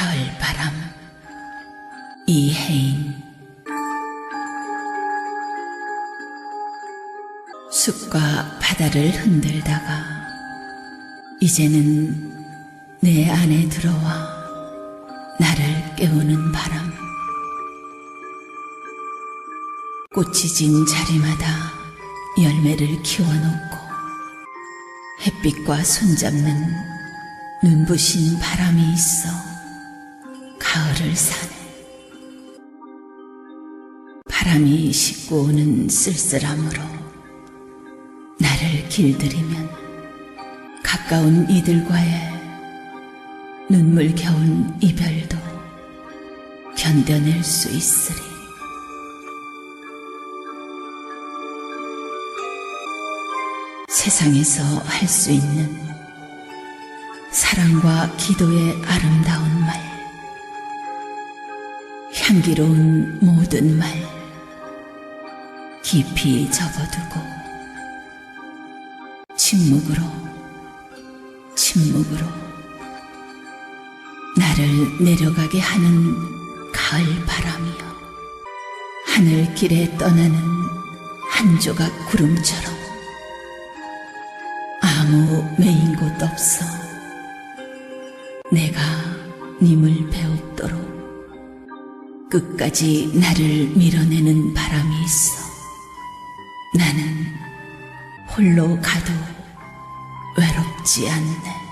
가을 바람. 이혜인. 숲과 바다를 흔들다가 이제는 내 안에 들어와 나를 깨우는 바람. 꽃이 진 자리마다 열매를 키워놓고 햇빛과 손잡는 눈부신 바람이 있어 가을을 사네. 바람이 싣고 오는 쓸쓸함으로 나를 길들이면 가까운 이들과의 눈물겨운 이별도 견뎌낼 수 있으리. 세상에서 할 수 있는 사랑과 기도의 아름다운 말, 향기로운 모든 말, 깊이 접어두고, 침묵으로, 침묵으로, 나를 내려가게 하는 가을 바람이여, 하늘길에 떠나는 한 조각 구름처럼, 아무 메인 곳 없어. 내가 님을 배웁도록 끝까지 나를 밀어내는 바람이 있어. 나는 홀로 가도 외롭지 않네.